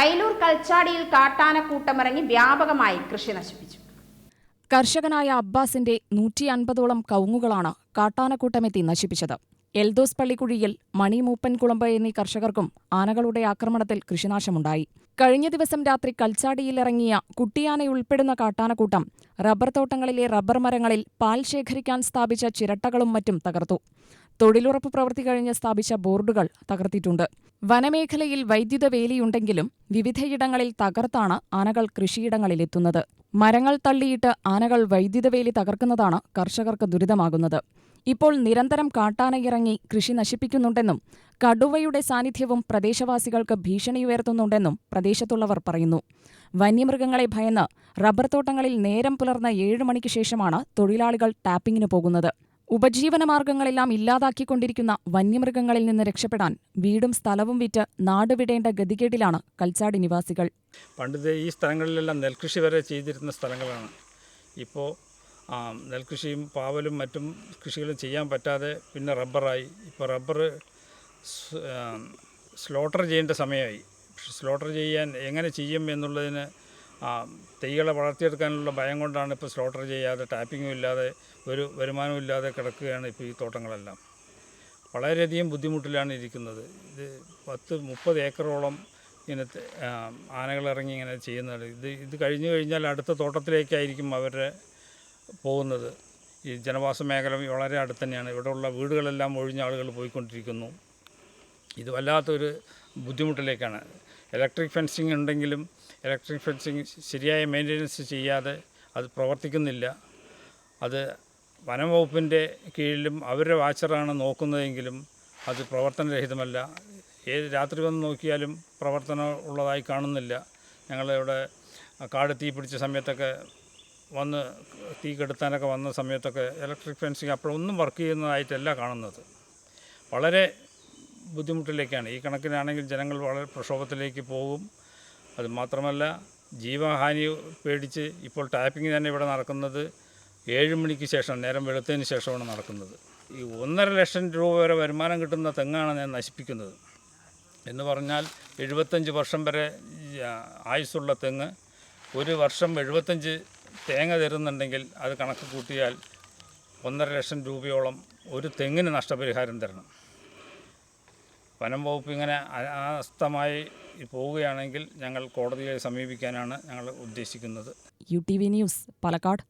അയലൂർ കൽച്ചാടിയിൽ കാട്ടാനക്കൂട്ടമിറങ്ങി വ്യാപകമായി കൃഷി നശിപ്പിച്ചു. കർഷകനായ അബ്ബാസിന്റെ നൂറ്റി അൻപതോളം കവുങ്ങുകളാണ് കാട്ടാനക്കൂട്ടമെത്തി നശിപ്പിച്ചത്. എൽദോസ് പള്ളിക്കുഴിയിൽ മണി മൂപ്പൻകുളമ്പ് എന്നീ കർഷകർക്കും ആനകളുടെ ആക്രമണത്തിൽ കൃഷിനാശമുണ്ടായി. കഴിഞ്ഞ ദിവസം രാത്രി കൽച്ചാടിയിലിറങ്ങിയ കുട്ടിയാനയുൾപ്പെടുന്ന കാട്ടാനക്കൂട്ടം റബ്ബർ തോട്ടങ്ങളിലെ റബ്ബർ മരങ്ങളിൽ പാൽ ശേഖരിക്കാൻ സ്ഥാപിച്ച ചിരട്ടകളും മറ്റും തകർത്തു. തൊഴിലുറപ്പ് പ്രവൃത്തി കഴിഞ്ഞ് സ്ഥാപിച്ച ബോർഡുകൾ തകർത്തിട്ടുണ്ട്. വനമേഖലയിൽ വൈദ്യുത വേലിയുണ്ടെങ്കിലും വിവിധയിടങ്ങളിൽ തകർത്താണ് ആനകൾ കൃഷിയിടങ്ങളിലെത്തുന്നത്. മരങ്ങൾ തള്ളിയിട്ട് ആനകൾ വൈദ്യുത വേലി തകർക്കുന്നതാണ് കർഷകർക്ക് ദുരിതമാകുന്നത്. ഇപ്പോൾ നിരന്തരം കാട്ടാനയിറങ്ങി കൃഷി നശിപ്പിക്കുന്നുണ്ടെന്നും കടുവയുടെ സാന്നിധ്യവും പ്രദേശവാസികൾക്ക് ഭീഷണിയുയർത്തുന്നുണ്ടെന്നും പ്രദേശത്തുള്ളവർ പറയുന്നു. വന്യമൃഗങ്ങളെ ഭയന്ന് റബ്ബർ തോട്ടങ്ങളിൽ നേരം പുലർന്ന ഏഴ് മണിക്ക് ശേഷമാണ് തൊഴിലാളികൾ ടാപ്പിംഗിന് പോകുന്നത്. ഉപജീവനമാർഗങ്ങളെല്ലാം ഇല്ലാതാക്കിക്കൊണ്ടിരിക്കുന്ന വന്യമൃഗങ്ങളിൽ നിന്ന് രക്ഷപ്പെടാൻ വീടും സ്ഥലവും വിറ്റ് നാടുവിടേണ്ട ഗതികേടിലാണ് കൽച്ചാടി നിവാസികൾ. പണ്ട് ഈ സ്ഥലങ്ങളിലെല്ലാം നെൽകൃഷി വരെ ചെയ്തിരുന്ന സ്ഥലങ്ങളാണ്. ഇപ്പോൾ നെൽകൃഷിയും പാവലും മറ്റും കൃഷികളും ചെയ്യാൻ പറ്റാതെ പിന്നെ റബ്ബറായി. ഇപ്പോൾ റബ്ബർ സ്ലോട്ടർ ചെയ്യേണ്ട സമയമായി. സ്ലോട്ടർ ചെയ്യാൻ എങ്ങനെ ചെയ്യും എന്നുള്ളതിന് തൈകളെ വളർത്തിയെടുക്കാനുള്ള ഭയം കൊണ്ടാണ് ഇപ്പോൾ സ്ലോട്ടർ ചെയ്യാതെ ടാപ്പിങ്ങും ഇല്ലാതെ ഒരു വരുമാനവും ഇല്ലാതെ കിടക്കുകയാണ് ഇപ്പോൾ ഈ തോട്ടങ്ങളെല്ലാം. വളരെയധികം ബുദ്ധിമുട്ടിലാണ് ഇരിക്കുന്നത്. ഇത് പത്ത് മുപ്പത് ഏക്കറോളം ഇങ്ങനെ ആനകളിറങ്ങി ഇങ്ങനെ ചെയ്യുന്നത് ഇത് ഇത് കഴിഞ്ഞു കഴിഞ്ഞാൽ അടുത്ത തോട്ടത്തിലേക്കായിരിക്കും അവരുടെ പോകുന്നത്. ഈ ജനവാസ മേഖല വളരെ അടുത്ത് തന്നെയാണ് ഇവിടെയുള്ള വീടുകളെല്ലാം ഒഴിഞ്ഞ ആളുകൾ പോയിക്കൊണ്ടിരിക്കുന്നു. ഇത് വല്ലാത്തൊരു ബുദ്ധിമുട്ടിലേക്കാണ്. ഇലക്ട്രിക് ഫെൻസിങ് ഉണ്ടെങ്കിലും ഇലക്ട്രിക് ഫെൻസിങ് ശരിയായ മെയിന്റനൻസ് ചെയ്യാതെ അത് പ്രവർത്തിക്കുന്നില്ല. അത് വനംവകുപ്പിന്റെ കീഴിലും അവരുടെ വാച്ചറാണ് നോക്കുന്നതെങ്കിലും അത് പ്രവർത്തനരഹിതമല്ല. ഏത് രാത്രി വന്ന് നോക്കിയാലും പ്രവർത്തനം ഉള്ളതായി കാണുന്നില്ല. ഞങ്ങളിവിടെ കാട് തീ പിടിച്ച സമയത്തൊക്കെ വന്ന് തീ കെടുത്താനൊക്കെ വന്ന സമയത്തൊക്കെ ഇലക്ട്രിക് ഫെൻസിങ് അപ്പോഴൊന്നും വർക്ക് ചെയ്യുന്നതായിട്ടല്ല കാണുന്നത്. വളരെ ബുദ്ധിമുട്ടിലേക്കാണ്. ഈ കണക്കിനാണെങ്കിൽ ജനങ്ങൾ വളരെ പ്രക്ഷോഭത്തിലേക്ക് പോകും. അതുമാത്രമല്ല ജീവഹാനി പേടിച്ച് ഇപ്പോൾ ടാപ്പിംഗ് തന്നെ ഇവിടെ നടക്കുന്നത് ഏഴ് മണിക്ക് ശേഷം നേരം വെളുത്തതിന് ശേഷമാണ് നടക്കുന്നത്. ഈ ഒന്നര ലക്ഷം രൂപ വരെ വരുമാനം കിട്ടുന്ന തെങ്ങാണ് ഞാൻ നശിപ്പിക്കുന്നത്. എന്ന് പറഞ്ഞാൽ എഴുപത്തഞ്ച് വർഷം വരെ ആയുസ്സുള്ള തെങ്ങ് ഒരു വർഷം എഴുപത്തഞ്ച് തേങ്ങ തരുന്നുണ്ടെങ്കിൽ അത് കണക്ക് കൂട്ടിയാൽ ഒന്നര ലക്ഷം രൂപയോളം ഒരു തെങ്ങിന് നഷ്ടപരിഹാരം തരണം. വനം വകുപ്പ് ഇങ്ങനെ അസ്തമായി പോവുകയാണെങ്കിൽ ഞങ്ങൾ കോടതിയെ സമീപിക്കാനാണ് ഞങ്ങൾ ഉദ്ദേശിക്കുന്നത്. U T V news Palakkad.